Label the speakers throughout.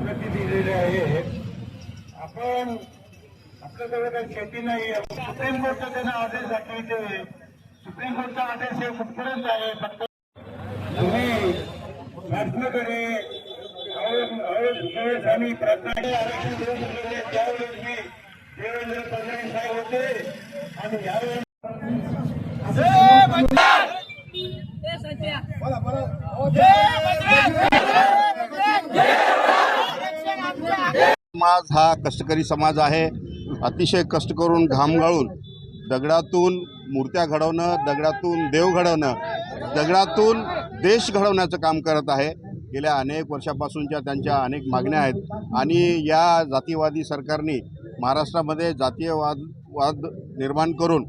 Speaker 1: गती आहे आपण आपल्याकडे काही शेती नाही सुप्रीम कोर्टचा त्यांना आदेश दाखवायचे सुप्रीम कोर्टचा आदेश हे कुठपर्यंत आहे. फक्त तुम्ही शासनाकडे हळद- आम्ही प्रार्थना आरक्षण देऊन दिलेले त्यावेळेस मी देवेंद्र फडणवीस साहेब होते. आणि यावेळेस
Speaker 2: समाज हा कष्टकरी समाज आहे. अतिशय कष्ट करून घाम गाळून दगडातून मूर्त्या घडवणं दगडातून देव घडवणं दगडातून देश घडवण्याचं काम करत आहे. गेल्या अनेक वर्षापासूनच्या त्यांच्या अनेक मागण्या आहेत. आणि या जातीवादी सरकारने महाराष्ट्रामध्ये जातीयवाद वाद निर्माण करून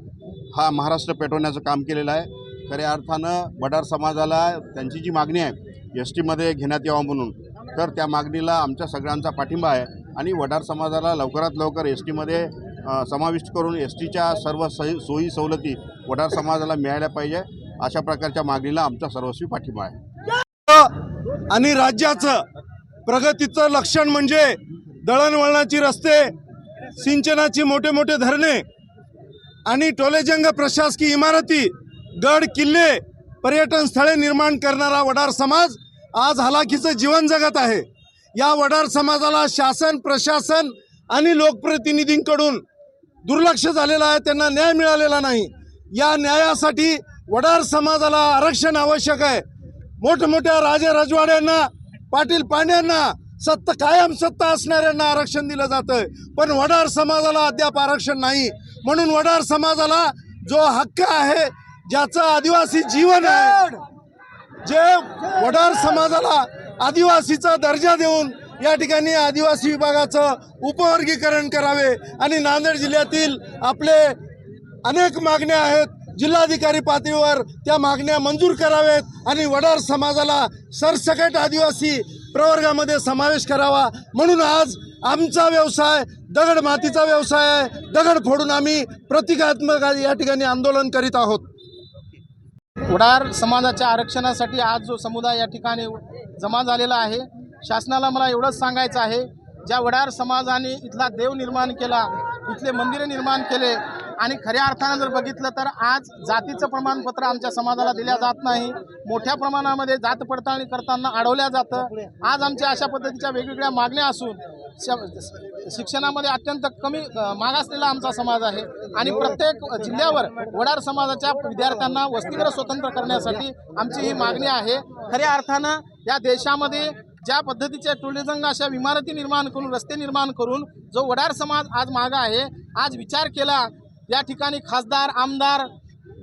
Speaker 2: हा महाराष्ट्र पेटवण्याचं काम केलेलं आहे. खऱ्या अर्थानं वडार समाजाला त्यांची जी मागणी आहे एस टीमध्ये घेण्यात यावं म्हणून तर त्या मागणीला आमच्या सगळ्यांचा पाठिंबा आहे. आणि वडार समाजाला लवकरात लवकर एस टीमध्ये समाविष्ट करून एस टीच्या सर्व सही सोयी सवलती वडार समाजाला मिळाल्या पाहिजे अशा प्रकारच्या मागणीला आमचा सर्वस्वी पाठिंबा आहे.
Speaker 3: आणि राज्याचं प्रगतीचं लक्षण म्हणजे दळणवळणाची रस्ते सिंचनाची मोठे मोठे धरणे आणि टोलेजंग प्रशासकीय इमारती गड किल्ले पर्यटन स्थळे निर्माण करणारा वडार समाज आज हलाखीचं जीवन जगत आहे. या वडार समाजाला शासन प्रशासन आणि लोकप्रतिनिधींकडून दुर्लक्ष झालेलं आहे त्यांना न्याय मिळालेला नाही. या न्यायासाठी वडार समाजाला आरक्षण आवश्यक आहे. मोठमोठ्या राजे राजवाड्यांना पाटील पाण्यांना सत्ता कायम सत्ता असणाऱ्यांना आरक्षण दिलं जातं पण वडार समाजाला अद्याप आरक्षण नाही. म्हणून वडार समाजाला जो हक्क आहे ज्याचं आदिवासी जीवन आहे जे वडार समाजाला आदिवासीचा दर्जा देऊन या ठिकाणी आदिवासी विभागाचं उपवर्गीकरण करावे आणि नांदेड जिल्ह्यातील आपले अनेक मागण्या आहेत. जिल्हाधिकारी पातळीवर त्या मागण्या मंजूर करावेत आणि वडार समाजाला सरसकट आदिवासी प्रवर्गामध्ये समावेश करावा. म्हणून आज आमचा व्यवसाय दगड मातीचा व्यवसाय आहे. दगड फोडून आम्ही प्रतिकात्मक या ठिकाणी आंदोलन करीत आहोत.
Speaker 4: वडार समाजाच्या आरक्षणासाठी आज जो समुदाय या ठिकाणी जमा झालेला आहे शासनाला मला एवढंच सांगायचं आहे ज्या वडार समाजाने इथला देव निर्माण केला इथले मंदिरे निर्माण केले आणि खऱ्या अर्थानं जर बघितलं तर आज जातीचं प्रमाणपत्र आमच्या समाजाला दिल्या जात नाही. मोठ्या प्रमाणामध्ये जात पडताळणी करताना अडवल्या जातं. आज आमच्या अशा पद्धतीच्या वेगवेगळ्या मागण्या असून श- शिक्षणामध्ये अत्यंत कमी मागासलेला आमचा समाज आहे. आणि प्रत्येक जिल्ह्यावर वडार समाजाच्या विद्यार्थ्यांना वसतिगृह स्वतंत्र करण्यासाठी आमची ही मागणी आहे. खऱ्या अर्थानं या देशामध्ये ज्या पद्धतीच्या टुरिझम अशा इमारती निर्माण करून रस्ते निर्माण करून जो वडार समाज आज मागा आहे आज विचार केला या ठिकाणी खासदार आमदार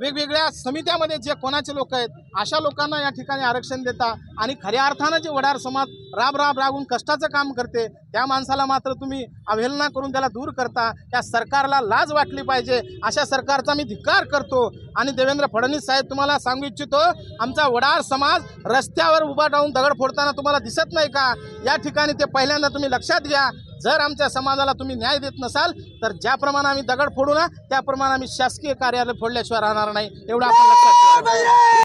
Speaker 4: वेगवेगळ्या समित्यामध्ये जे कोणाचे लोक आहेत अशा लोकांना या ठिकाणी आरक्षण देता आणि खऱ्या अर्थानं जे वडार समाज राब राब राबून कष्टाचं काम करते त्या माणसाला मात्र तुम्ही अवहेलना करून त्याला दूर करता. त्या सरकारला लाज वाटली पाहिजे. अशा सरकारचा मी धिक्कार करतो. आणि देवेंद्र फडणवीस साहेब तुम्हाला सांगू इच्छितो आमचा वडार समाज रस्त्यावर उभा राहून दगड फोडताना तुम्हाला दिसत नाही का? या ठिकाणी ते पहिल्यांदा तुम्ही लक्षात घ्या. जर आमच्या समाजाला तुम्ही न्याय देत नसाल तर ज्याप्रमाणे आम्ही दगड फोडू ना त्याप्रमाणे आम्ही शासकीय कार्यालय फोडल्याशिवाय राहणार नाही. एवढं आपण लक्षात